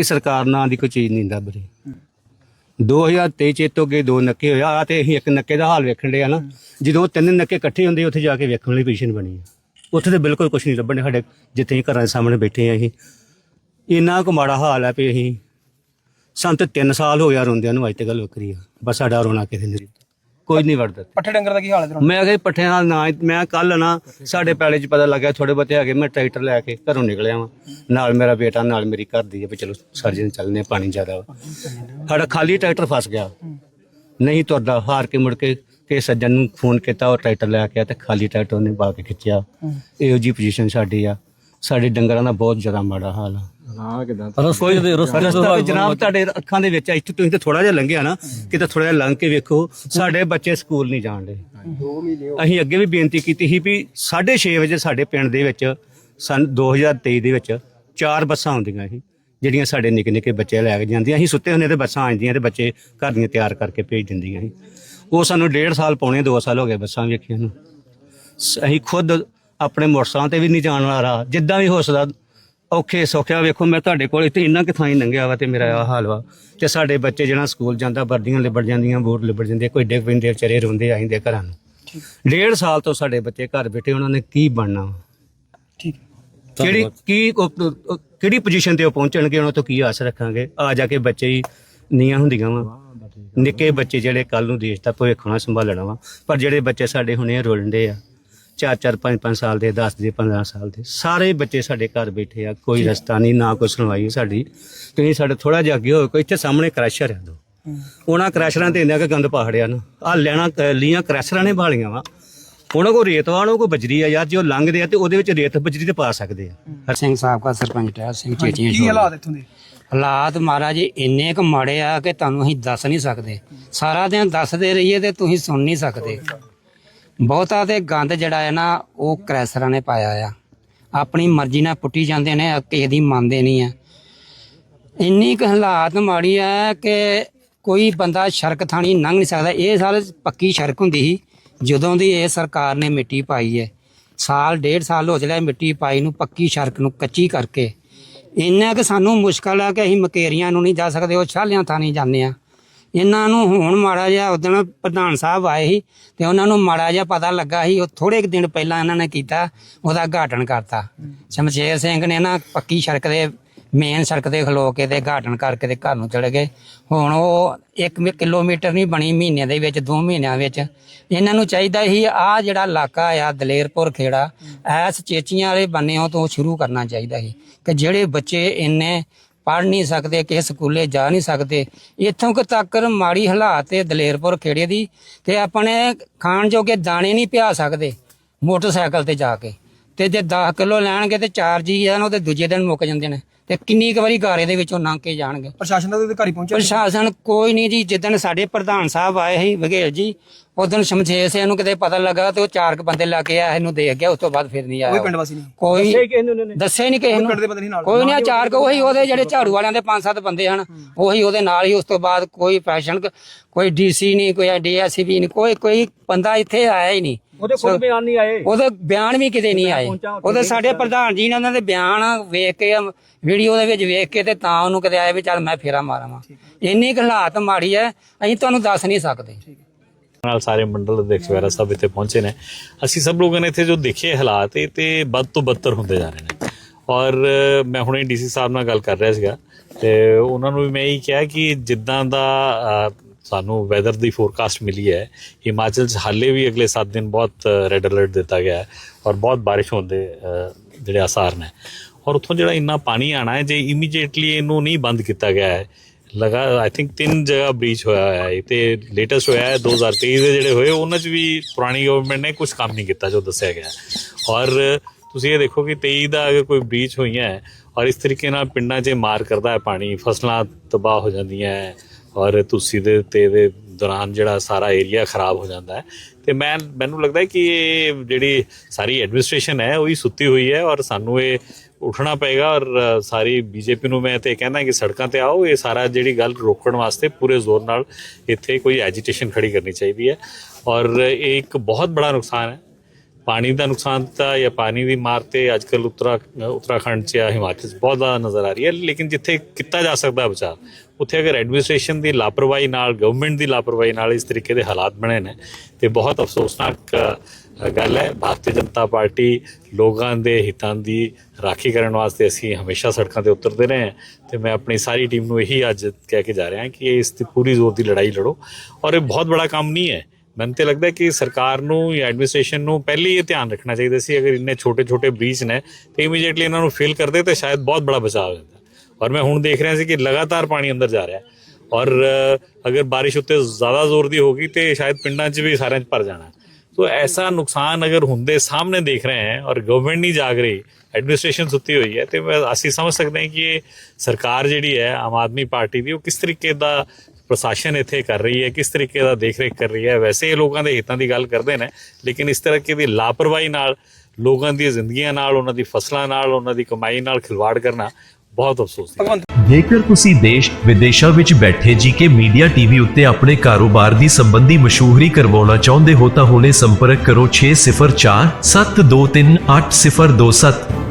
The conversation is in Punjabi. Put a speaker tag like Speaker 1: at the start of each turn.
Speaker 1: ਇਹ ਸਰਕਾਰ ਨਾਂ ਦੀ ਕੋਈ ਚੀਜ਼ ਨਹੀਂ ਲੱਭ ਰਹੀ। 2023 ਚ ਇਹ ਤੋਂ ਅੱਗੇ ਦੋ ਨੱਕੇ ਹੋਇਆ ਆ ਤੇ ਅਸੀਂ ਇੱਕ ਨੱਕੇ ਦਾ ਹਾਲ ਵੇਖਣ ਡਿਆ ਨਾ। ਜਦੋਂ ਤਿੰਨ ਨੱਕੇ ਇਕੱਠੇ ਹੁੰਦੇ ਉੱਥੇ ਜਾ ਕੇ ਵੇਖਣ ਵਾਲੀ ਪੋਜੀਸ਼ਨ ਬਣੀ ਆ। ਉੱਥੇ ਤੇ ਬਿਲਕੁਲ ਕੁਝ ਨਹੀਂ ਲੱਭਣ ਡਿਆ ਸਾਡੇ ਜਿੱਥੇ ਅਸੀਂ ਘਰਾਂ ਦੇ ਸਾਹਮਣੇ ਬੈਠੇ ਆ ਅਸੀਂ। ਇੰਨਾ ਕੁ ਮਾੜਾ ਹਾਲ ਹੈ ਵੀ ਅਸੀਂ ਸਾਨੂੰ ਤੇ 3 ਸਾਲ ਹੋ ਗਿਆ ਰੋਂਦਿਆਂ ਨੂੰ ਅੱਜ ਤੇ ਗੱਲ ਵੱਖਰੀ ਆ। ਬਸ ਸਾਡਾ ਰੋਣਾ ਕਿਸੇ ਨੇ ਕੋਈ ਨਹੀਂ ਵੜਦਾ
Speaker 2: ਪੱਠੇ ਡੰਗਰ ਦਾ ਕੀ ਹਾਲ ਹੈ ਤੇਰਾ?
Speaker 1: ਮੈਂ ਕਿਹਾ ਪੱਠਿਆਂ ਨਾਲ ਨਾ ਮੈਂ ਕੱਲ ਨਾ ਸਾਡੇ ਪੈਲੇ 'ਚ ਪਤਾ ਲੱਗਿਆ ਥੋੜੇ ਬਹੁਤੇ ਹੈਗੇ ਮੈਂ ਟਰੈਕਟਰ ਲੈ ਕੇ ਘਰੋਂ ਨਿਕਲਿਆ ਵਾਂ। ਨਾਲ ਮੇਰਾ ਬੇਟਾ ਨਾਲ ਮੇਰੀ ਘਰ ਦੀ ਹੈ ਵੀ ਚਲੋ ਸਰਜਨ ਚੱਲਨੇ ਆ, ਪਾਣੀ ਜ਼ਿਆਦਾ ਵਾ। ਸਾਡਾ ਖਾਲੀ ਟਰੈਕਟਰ ਫਸ ਗਿਆ। ਨਹੀਂ ਤੁਰਦਾ ਹਾਰ ਕੇ ਮੁੜ ਕੇ ਕਿ ਸੱਜਣ ਨੂੰ ਫੋਨ ਕੀਤਾ ਉਹ ਟਰੈਕਟਰ ਲੈ ਕੇ ਆ ਤੇ ਖਾਲੀ ਟਰੈਕਟਰ ਉਹਨੇ ਪਾ ਕੇ ਖਿੱਚਿਆ। ਇਹੋ ਜੀ ਪੋਜੀਸ਼ਨ ਸਾਡੀ ਆ। ਸਾਡੇ ਡੰਗਰਾਂ ਦਾ ਬਹੁਤ ਜ਼ਿਆਦਾ ਮਾੜਾ ਹਾਲ ਆ।
Speaker 3: ਰਸਤੇ ਦੇ ਰਸਤੇ
Speaker 1: ਰਸਤਾ ਤੇ ਜਨਾਬ ਤੁਹਾਡੇ ਅੱਖਾਂ ਦੇ ਵਿੱਚ ਇੱਥੇ ਤੁਸੀਂ ਤਾਂ ਥੋੜਾ ਜਿਹਾ ਲੰਘਿਆ ਨਾ ਕਿਤੇ ਥੋੜਾ ਜਿਹਾ ਲੰਘ ਕੇ ਵੇਖੋ ਸਾਡੇ ਬੱਚੇ ਸਕੂਲ ਨਹੀਂ ਜਾਣਦੇ ਅਸੀਂ ਅੱਗੇ ਵੀ ਬੇਨਤੀ ਕੀਤੀ ਸੀ ਵੀ 6:30 ਵਜੇ ਸਾਡੇ ਪਿੰਡ ਦੇ ਵਿੱਚ ਸਨ 2023 ਦੇ ਵਿੱਚ ਚਾਰ ਬੱਸਾਂ ਆਉਂਦੀਆਂ ਸੀ ਜਿਹੜੀਆਂ ਸਾਡੇ ਨਿੱਕੇ ਨਿੱਕੇ ਬੱਚੇ ਲੈ ਕੇ ਜਾਂਦੀਆਂ ਅਸੀਂ ਸੁੱਤੇ ਹੁੰਦੇ ਤੇ ਬੱਸਾਂ ਆਉਂਦੀਆਂ ਤੇ ਬੱਚੇ ਘਰ ਦੀਆਂ ਤਿਆਰ ਕਰਕੇ ਭੇਜ ਦਿੰਦੀਆਂ ਸੀ। ਉਹ ਸਾਨੂੰ ਡੇਢ ਸਾਲ ਪੌਣੇ 2 ਸਾਲ ਹੋ ਗਏ ਬੱਸਾਂ ਵੇਖੀਆਂ ਨੂੰ। ਸ- ਅਸੀਂ ਖੁਦ ਆਪਣੇ ਮੋਟਰਸਾਈਕਲ ਤੇ ਵੀ ਨਹੀਂ ਜਾਣ ਵਾਲਾ ਜਿੱਦਾਂ ਵੀ ਹੋ ਸਕਦਾ ਔਖੇ ਸੌਖਿਆ ਵੇਖੋ ਮੈਂ ਤੁਹਾਡੇ ਕੋਲ ਇੱਥੇ ਇੰਨਾ ਕਿ ਥਾਂ ਹੀ ਲੰਘਿਆ ਵਾ ਤੇ ਮੇਰਾ ਆਹ ਹਾਲ ਵਾ ਤੇ ਸਾਡੇ ਬੱਚੇ ਜਿਹੜਾ ਸਕੂਲ ਜਾਂਦਾ ਵਰਦੀਆਂ ਲਿਬੜ ਜਾਂਦੀਆਂ ਬੂਟ ਲਿਬੜ ਜਾਂਦੇ ਕੋਈ ਡਿੱਗ ਪੈਂਦੇ ਵਿਚਾਰੇ ਰੋਂਦੇ ਆਇੰਦੇ ਘਰਾਂ ਨੂੰ। ਡੇਢ ਸਾਲ ਤੋਂ ਸਾਡੇ ਬੱਚੇ ਘਰ ਬੈਠੇ ਉਹਨਾਂ ਨੇ ਕੀ ਬਣਨਾ ਵਾ?
Speaker 2: ਠੀਕ।
Speaker 1: ਕਿਹੜੀ ਕੀ ਉਹ- ਕਿਹੜੀ ਪੋਜੀਸ਼ਨ ਤੇ ਉਹ ਪਹੁੰਚਣਗੇ ਉਹਨਾਂ ਤੋਂ ਕੀ ਆਸ ਰੱਖਾਂਗੇ? ਆ ਜਾ ਕੇ ਬੱਚੇ ਹੀ ਨੀਆਂ ਹੁੰਦੀਆਂ ਵਾ। ਨਿੱਕੇ ਬੱਚੇ ਜਿਹੜੇ ਕੱਲ ਨੂੰ ਦੇਸ਼ ਦਾ ਭਵਿੱਖ ਹੋਣਾ ਸੰਭਾਲਣਾ ਵਾ। ਪਰ ਜਿਹੜੇ ਬੱਚੇ ਸਾਡੇ ਹੁਣੇ ਰੋਲਦੇ ਆ 4 4 5 5 ਸਾਲ ਦੇ 10 ਦੇ 15 ਸਾਲ ਦੇ। ਸਾਰੇ ਬੱਚੇ ਸਾਡੇ ਘਰ ਬੈਠੇ ਆ ਕੋਈ ਰਸਤਾ ਨਹੀਂ ਨਾ ਕੋਈ ਸੁਣਵਾਈ ਸਾਡੀ। ਤੁਸੀਂ ਸਾਡੇ ਥੋੜਾ ਜਿਹਾ ਅੱਗੇ ਹੋਏ ਕੋਈ ਇੱਥੇ ਸਾਹਮਣੇ ਕ੍ਰੈਸ਼ਰ ਆ ਦੋ। ਉਹਨਾਂ ਕ੍ਰੈਸ਼ਰਾਂ ਤੇ ਇੰਨਾ ਕਿ ਗੰਦ ਪਾੜਿਆ ਨਾ। ਆ ਲੈਣਾ ਲੀਆਂ ਕ੍ਰੈਸ਼ਰਾਂ ਨੇ ਭਾਲੀਆਂ ਵਾ। ਉਹਨਾਂ ਕੋ ਰੇਤ ਵਾ ਉਹਨਾਂ ਕੋ ਬਜਰੀ ਆ ਯਾਰ ਜੇ ਉਹ ਲੰਘਦੇ ਆ ਤੇ ਉਹਦੇ ਵਿੱਚ ਰੇਤ ਬਜਰੀ ਤੇ ਪਾ ਸਕਦੇ ਆ।
Speaker 4: ਹਰ ਸਿੰਘ ਸਾਹਿਬ ਦਾ ਸਰਪੰਚ ਟਹਿਰ ਸਿੰਘ ਚੇਚੀਆਂ
Speaker 2: ਕੀ ਹਾਲਾਤ ਇੱਥੋਂ ਦੇ?
Speaker 4: ਹਾਲਾਤ ਮਹਾਰਾਜ ਜੀ ਇੰਨੇ ਕੁ ਮਾੜੇ ਆ ਕਿ ਤੁਹਾਨੂੰ ਅਸੀਂ ਦੱਸ ਨਹੀਂ ਸਕਦੇ। ਸਾਰਾ ਦਿਨ ਦੱਸਦੇ ਰਹੀਏ ਤੇ ਤੁਸੀਂ ਸੁਣ ਨਹੀਂ ਸਕਦੇ। ਬਹੁਤਾ ਤੇ ਗੰਦ ਜਿਹੜਾ ਹੈ ਨਾ, ਉਹ ਕ੍ਰੈਸਰਾਂ ਨੇ ਪਾਇਆ ਆ। ਆਪਣੀ ਮਰਜ਼ੀ ਨਾਲ ਪੁੱਟੀ ਜਾਂਦੇ ਨੇ ਕਿਸੇ ਦੀ ਮੰਨਦੇ ਨਹੀਂ ਆ। ਇੰਨੀ ਕੁ ਹਾਲਾਤ ਮਾੜੀ ਆ ਕਿ ਕੋਈ ਬੰਦਾ ਸੜਕ ਥਾਣੀ ਲੰਘ ਨਹੀਂ ਸਕਦਾ। ਇਹ ਸਾਲ ਪੱਕੀ ਸੜਕ ਹੁੰਦੀ ਸੀ, ਜਦੋਂ ਦੀ ਇਹ ਸਰਕਾਰ ਨੇ ਮਿੱਟੀ ਪਾਈ ਹੈ। ਸਾਲ, ਡੇਢ ਸਾਲ ਹੋ ਚਲਿਆ ਮਿੱਟੀ ਪਾਈ ਨੂੰ, ਪੱਕੀ ਸੜਕ ਨੂੰ ਕੱਚੀ ਕਰਕੇ। ਇੰਨਾ ਕਿ ਸਾਨੂੰ ਮੁਸ਼ਕਲ ਆ ਕਿ ਅਸੀਂ ਮਕੇਰੀਆਂ ਨੂੰ ਨਹੀਂ ਜਾ ਸਕਦੇ, ਉਹ ਛਾਲਿਆਂ ਥਾਣੀ ਜਾਂਦੇ ਆ। ਇਹਨਾਂ ਨੂੰ ਹੁਣ ਮਾੜਾ ਜਿਹਾ ਉਦੋਂ ਪ੍ਰਧਾਨ ਸਾਹਿਬ ਆਏ ਸੀ ਤੇ ਉਹਨਾਂ ਨੂੰ ਮਾੜਾ ਜਿਹਾ ਪਤਾ ਲੱਗਾ ਸੀ। ਉਹ ਥੋੜੇ ਕੁ ਦਿਨ ਪਹਿਲਾਂ ਇਹਨਾਂ ਨੇ ਕੀਤਾ, ਉਹਦਾ ਘਾਟਨ ਕਰਤਾ। ਸ਼ਮਸ਼ੇਰ ਸਿੰਘ ਨੇ ਨਾ ਪੱਕੀ ਸੜਕ ਦੇ ਮੇਨ ਸੜਕ ਤੇ ਖਲੋ ਕੇ ਤੇ ਘਾਟਨ ਕਰਕੇ ਤੇ ਘਰ ਨੂੰ ਚਲੇ ਗਏ। ਹੁਣ ਉਹ 1 ਕਿਲੋਮੀਟਰ ਨਹੀਂ ਬਣੀ ਮਹੀਨੇ ਦੇ ਵਿੱਚ 2 ਮਹੀਨਿਆਂ ਵਿੱਚ। ਇਹਨਾਂ ਨੂੰ ਚਾਹੀਦਾ ਸੀ ਆ ਜਿਹੜਾ ਇਲਾਕਾ ਆ, ਦਲੇਰਪੁਰ ਖੇੜਾ, ਐਸ ਚੇਚੀਆਂ ਵਾਲੇ ਬੰਨਿਆਂ ਤੋਂ ਸ਼ੁਰੂ ਕਰਨਾ ਚਾਹੀਦਾ ਸੀ। ਕਿ ਜਿਹੜੇ ਬੱਚੇ ਇੰਨੇ ਪੜ੍ਹ ਨਹੀਂ ਸਕਦੇ, ਕਿਸੇ ਸਕੂਲੇ ਜਾ ਨਹੀਂ ਸਕਦੇ। ਇੱਥੋਂ ਕੁ ਤੱਕ ਮਾੜੀ ਹਾਲਾਤ ਹੈ ਦਲੇਰਪੁਰ ਖੇੜੇ ਦੀ ਤੇ ਆਪਣੇ ਖਾਣ ਜੋਗੇ ਦਾਣੇ ਨਹੀਂ ਪਿਆ ਸਕਦੇ ਮੋਟਰਸਾਈਕਲ ਤੇ ਜਾ ਕੇ। ਤੇ ਜੇ 10 ਕਿਲੋ ਲੈਣਗੇ ਤੇ ਚਾਰ ਜੀ ਹਨ ਨਾ ਉਹ ਤੇ ਦੂਜੇ ਦਿਨ ਮੁੱਕ ਜਾਂਦੇ ਨੇ। ਤੇ ਕਿੰਨੀ ਕੁ ਵਾਰੀ ਗਾਰੇ ਦੇ ਵਿੱਚੋਂ ਲੰਘ ਕੇ ਜਾਣਗੇ।
Speaker 2: ਪ੍ਰਸ਼ਾਸਨ ਦਾ ਅਧਿਕਾਰੀ ਪਹੁੰਚਿਆ ਨਹੀਂ?
Speaker 4: ਪ੍ਰਸ਼ਾਸਨ ਕੋਈ ਨਹੀਂ ਜੀ ਜਿੱਦਣ ਸਾਡੇ ਪ੍ਰਧਾਨ ਸਾਹਿਬ ਆਏ ਸੀ ਵਘੇਲ ਜੀ ਉਦੋਂ ਸ਼ਮਸ਼ੇਰ ਸਿੰਘ ਨੂੰ ਕਿਤੇ ਪਤਾ ਲੱਗਾ ਤੇ ਉਹ ਚਾਰ ਕੁ ਬੰਦੇ ਲਾ ਕੇ ਆਇਆ ਇਹਨੂੰ ਦੇਖ ਗਿਆ ਉਸ ਤੋਂ ਬਾਅਦ ਫਿਰ ਨਹੀਂ
Speaker 2: ਕੋਈ
Speaker 4: ਆਇਆ
Speaker 2: ਪਿੰਡ ਵਾਸੀ ਨਹੀਂ?
Speaker 4: ਕੋਈ
Speaker 1: ਨੇ
Speaker 4: ਦੱਸੇ ਨਹੀਂ ਕਿਸੇ ਨੂੰ।
Speaker 2: ਪਿੰਡ
Speaker 4: ਕੋਈ ਨਹੀਂ ਚਾਰ ਕੋ ਉਹੀ ਉਹਦੇ ਜਿਹੜੇ ਝਾੜੂ ਵਾਲਿਆਂ ਦੇ ਪੰਜ ਸੱਤ ਬੰਦੇ ਹਨ ਉਹੀ ਉਹਦੇ ਨਾਲ ਹੀ ਉਸ ਤੋਂ ਬਾਅਦ ਕੋਈ ਫੈਸ਼ਨ ਕੋਈ ਡੀਸੀ ਨਹੀਂ ਕੋਈ ਡੀਐਸਪੀ ਨਹੀਂ ਕੋਈ ਕੋਈ ਬੰਦਾ ਇੱਥੇ ਆਇਆ ਹੀ ਨਹੀਂ।
Speaker 1: ਉਹਦੇ ਕੋਲ ਬਿਆਨ ਨਹੀਂ ਆਏ।
Speaker 4: ਉਹਦੇ ਬਿਆਨ ਵੀ ਕਿਤੇ ਨਹੀਂ ਆਏ। ਉਹਦੇ ਸਾਡੇ ਪ੍ਰਧਾਨ ਜੀ ਨੇ ਉਹਨਾਂ ਦੇ ਬਿਆਨ ਵੇਖ ਕੇ ਵੀਡੀਓ ਦੇ ਵਿੱਚ ਵੇਖ ਕੇ ਤੇ ਤਾਂ ਉਹਨੂੰ ਕਿਤੇ ਆਏ ਵੀ ਚੱਲ ਮੈਂ ਫੇਰਾ ਮਾਰਾਂਵਾ। ਇੰਨੀ ਕੁ ਹਾਲਾਤ ਮਾੜੀ ਹੈ ਅਸੀਂ ਤੁਹਾਨੂੰ ਦੱਸ ਨਹੀਂ ਸਕਦੇ।
Speaker 5: ਨਾਲ ਸਾਰੇ ਮੰਡਲ ਅਧਿਕਸ਼ ਵਗੈਰਾ ਸਭ ਇੱਥੇ ਪਹੁੰਚੇ ਨੇ। ਅਸੀਂ ਸਭ ਲੋਕਾਂ ਨੇ ਇੱਥੇ ਜੋ ਦੇਖੇ ਹਾਲਾਤ ਇਹ ਤੇ ਵੱਧ ਤੋਂ ਬੱਤਰ ਹੁੰਦੇ ਜਾ ਰਹੇ ਨੇ। ਔਰ ਮੈਂ ਹੁਣੇ ਡੀਸੀ ਸਾਹਿਬ ਨਾਲ ਗੱਲ ਕਰ ਰਿਹਾ ਸੀਗਾ ਤੇ ਉਹਨਾਂ ਨੂੰ ਵੀ ਮੈਂ ਇਹੀ ਕਿਹਾ ਕਿ ਜਿੱਦਾਂ ਦਾ ਸਾਨੂੰ ਵੈਦਰ ਦੀ ਫੋਰਕਾਸਟ ਮਿਲੀ ਹੈ। ਹਿਮਾਚਲ 'ਚ ਹਾਲੇ ਵੀ ਅਗਲੇ 7 ਦਿਨ ਬਹੁਤ ਰੈੱਡ ਅਲਰਟ ਦਿੱਤਾ ਗਿਆ ਹੈ ਔਰ ਬਹੁਤ ਬਾਰਿਸ਼ ਹੋਣ ਦੇ ਜਿਹੜੇ ਆਸਾਰ ਨੇ। ਔਰ ਉੱਥੋਂ ਜਿਹੜਾ ਇੰਨਾ ਪਾਣੀ ਆਣਾ ਹੈ, ਜੇ ਇਮੀਡੀਏਟਲੀ ਇਹਨੂੰ ਨਹੀਂ ਬੰਦ ਕੀਤਾ ਗਿਆ ਹੈ, ਲਗਾ ਆਈ ਥਿੰਕ ਤਿੰਨ ਜਗ੍ਹਾ ਬ੍ਰੀਚ ਹੋਇਆ ਹੋਇਆ ਹੈ। ਤੇ ਲੇਟੈਸਟ ਹੋਇਆ ਹੈ 2023 ਦੇ ਜਿਹੜੇ ਹੋਏ, ਉਹਨਾਂ 'ਚ ਵੀ ਪੁਰਾਣੀ ਗਵਰਨਮੈਂਟ ਨੇ ਕੁਝ ਕੰਮ ਨਹੀਂ ਕੀਤਾ ਜੋ ਦੱਸਿਆ ਗਿਆ ਔਰ ਤੁਸੀਂ ਇਹ ਦੇਖੋ ਕਿ 23 ਦਾ ਅਗਰ ਕੋਈ ਬ੍ਰੀਚ ਹੋਈਆਂ ਹੈ, ਔਰ ਇਸ ਤਰੀਕੇ ਨਾਲ ਪਿੰਡਾਂ 'ਚ ਮਾਰ ਕਰਦਾ ਹੈ ਪਾਣੀ, ਫਸਲਾਂ ਤਬਾਹ ਹੋ ਜਾਂਦੀਆਂ ਹੈ ਔਰ ਤੁਸੀਂ ਦੇ ਤੇ ਦੇ ਦੌਰਾਨ ਜਿਹੜਾ ਸਾਰਾ ਏਰੀਆ ਖਰਾਬ ਹੋ ਜਾਂਦਾ ਹੈ। ਤੇ ਮੈਂ ਮੈਨੂੰ ਲੱਗਦਾ ਹੈ ਕਿ ਇਹ ਜਿਹੜੀ ਸਾਰੀ ਐਡਮਿਨਿਸਟ੍ਰੇਸ਼ਨ ਹੈ ਉਹ ਹੀ ਸੁੱਤੀ ਹੋਈ ਹੈ ਔਰ ਸਾਨੂੰ ਇਹ ਉੱਠਣਾ ਪਏਗਾ ਔਰ ਅ, ਸਾਰੀ ਬੀਜੇਪੀ ਨੂੰ ਮੈਂ ਤੇ ਕਹਿੰਦਾ ਕਿ ਸੜਕਾਂ ਤੇ ਆਓ ਇਹ ਸਾਰਾ ਜਿਹੜੀ ਗੱਲ ਰੋਕਣ ਵਾਸਤੇ ਪੂਰੇ ਜ਼ੋਰ ਨਾਲ ਇੱਥੇ ਕੋਈ ਐਜੀਟੇਸ਼ਨ ਖੜੀ ਕਰਨੀ ਚਾਹੀਦੀ ਹੈ। ਔਰ ਇਹ ਇੱਕ ਬਹੁਤ ਬੜਾ ਨੁਕਸਾਨ ਹੈ। ਪਾਣੀ ਦਾ ਨੁਕਸਾਨ ਤਾਂ ਜਾਂ ਪਾਣੀ ਦੀ ਮਾਰ ਤੇ ਅੱਜਕੱਲ ਉੱਤਰਾ, ਉੱਤਰਾਖੰਡ 'ਚ ਜਾਂ ਹਿਮਾਚਲ 'ਚ ਬਹੁਤ ਜ਼ਿਆਦਾ ਨਜ਼ਰ ਆ ਰਹੀ ਹੈ। ਲੇਕਿਨ ਜਿੱਥੇ ਕੀਤਾ ਜਾ ਸਕਦਾ ਬਚਾਅ, ਉੱਥੇ ਅਗਰ ਐਡਮਿਨਿਸਟ੍ਰੇਸ਼ਨ ਦੀ ਲਾਪਰਵਾਹੀ ਨਾਲ ਗਵਰਨਮੈਂਟ ਦੀ ਲਾਪਰਵਾਹੀ ਨਾਲ ਇਸ ਤਰੀਕੇ ਦੇ ਹਾਲਾਤ ਬਣੇ ਨੇ, ਤੇ ਬਹੁਤ ਅਫਸੋਸਨਾਕ ਗੱਲ ਹੈ। ਭਾਰਤੀ ਜਨਤਾ ਪਾਰਟੀ ਲੋਕਾਂ ਦੇ ਹਿੱਤਾਂ ਦੀ ਰਾਖੀ ਕਰਨ ਵਾਸਤੇ ਅਸੀਂ ਹਮੇਸ਼ਾ ਸੜਕਾਂ ਤੇ ਉਤਰਦੇ ਰਹੇ ਹਾਂ ਤੇ ਮੈਂ ਆਪਣੀ ਸਾਰੀ ਟੀਮ ਨੂੰ ਇਹੀ ਅੱਜ ਕਹਿ ਕੇ ਜਾ ਰਿਹਾ ਕਿ ਇਸ ਦੀ ਪੂਰੀ ਜ਼ੋਰ ਦੀ ਲੜਾਈ ਲੜੋ। ਔਰ ਇਹ ਬਹੁਤ ਬੜਾ ਕੰਮ ਨਹੀਂ ਹੈ। ਮੈਨੂੰ ਤੇ ਲੱਗਦਾ ਕਿ ਸਰਕਾਰ ਨੂੰ ਜਾਂ ਐਡਮਿਨਿਸਟ੍ਰੇਸ਼ਨ ਨੂੰ ਪਹਿਲੀ ਇਹ ਧਿਆਨ ਰੱਖਣਾ ਚਾਹੀਦਾ ਸੀ, ਅਗਰ ਇੰਨੇ ਛੋਟੇ-ਛੋਟੇ ਬੀਚ ਨੇ, ਤੇ ਇਮੀਡੀਏਟਲੀ ਇਹਨਾਂ ਨੂੰ ਫਿਲ ਕਰਦੇ ਤੇ ਸ਼ਾਇਦ ਬਹੁਤ ਬੜਾ ਬਚਾਅ ਹੋ ਜਾਂਦਾ। ਔਰ ਮੈਂ ਹੁਣ ਦੇਖ ਰਿਹਾ ਸੀ ਕਿ ਲਗਾਤਾਰ ਪਾਣੀ ਅੰਦਰ ਜਾ ਰਿਹਾ ਔਰ ਅਗਰ ਬਾਰਿਸ਼ ਉੱਤੇ ਜ਼ਿਆਦਾ ਜ਼ੋਰ ਦੀ ਹੋਗੀ ਤੇ ਸ਼ਾਇਦ ਪਿੰਡਾਂ 'ਚ ਵੀ ਸਾਰਿਆਂ 'ਚ ਭਰ ਜਾਣਾ ਤੋ ਐਸਾ ਨੁਕਸਾਨ ਅਗਰ ਹੁੰਦੇ ਸਾਹਮਣੇ ਦੇਖ ਰਹੇ ਹਨ ਔਰ ਗਵਰਨਮੈਂਟ ਨਹੀਂ ਜਾਗ ਰਹੀ ਐਡਮਿਨਿਸਟ੍ਰੇਸ਼ਨ ਸੁੱਤੀ ਹੋਈ ਹੈ, ਤੇ ਅਸੀਂ ਸਮਝ ਸਕਦੇ ਹਾਂ ਕਿ ਇਹ ਸਰਕਾਰ ਜਿਹੜੀ ਹੈ, ਆਮ ਆਦਮੀ ਪਾਰਟੀ ਦੀ, ਉਹ ਕਿਸ ਤਰੀਕੇ ਦਾ ਪ੍ਰਸ਼ਾਸਨ ਇੱਥੇ ਕਰ ਰਹੀ ਹੈ ਕਿਸ ਤਰੀਕੇ ਦਾ ਦੇਖ ਰੇਖ ਕਰ ਰਹੀ ਹੈ ਵੈਸੇ ਇਹ ਲੋਕਾਂ ਦੇ ਹਿੱਤਾਂ ਦੀ ਗੱਲ ਕਰਦੇ ਨੇ ਲੇਕਿਨ ਇਸ ਤਰ੍ਹਾਂ ਦੀ ਲਾਪਰਵਾਹੀ ਨਾਲ ਲੋਕਾਂ ਦੀਆਂ ਜ਼ਿੰਦਗੀਆਂ ਨਾਲ ਉਹਨਾਂ ਦੀ ਫਸਲਾਂ ਨਾਲ ਉਹਨਾਂ ਦੀ ਕਮਾਈ ਨਾਲ ਖਿਲਵਾੜ ਕਰਨਾ ਬਹੁਤ ਅਫਸੋਸ ਦੀ।
Speaker 6: ਜੇਕਰ ਤੁਸੀਂ ਦੇਸ਼ ਵਿਦੇਸ਼ਾਂ ਵਿੱਚ ਬੈਠੇ ਜੀਕੇ ਮੀਡੀਆ ਟੀਵੀ ਉੱਤੇ ਆਪਣੇ ਕਾਰੋਬਾਰ ਦੀ ਸੰਬੰਧੀ ਮਸ਼ਹੂਰੀ ਕਰਵਾਉਣਾ ਚਾਹੁੰਦੇ ਹੋ ਤਾਂ ਹੁਣੇ ਸੰਪਰਕ ਕਰੋ 604 723 8027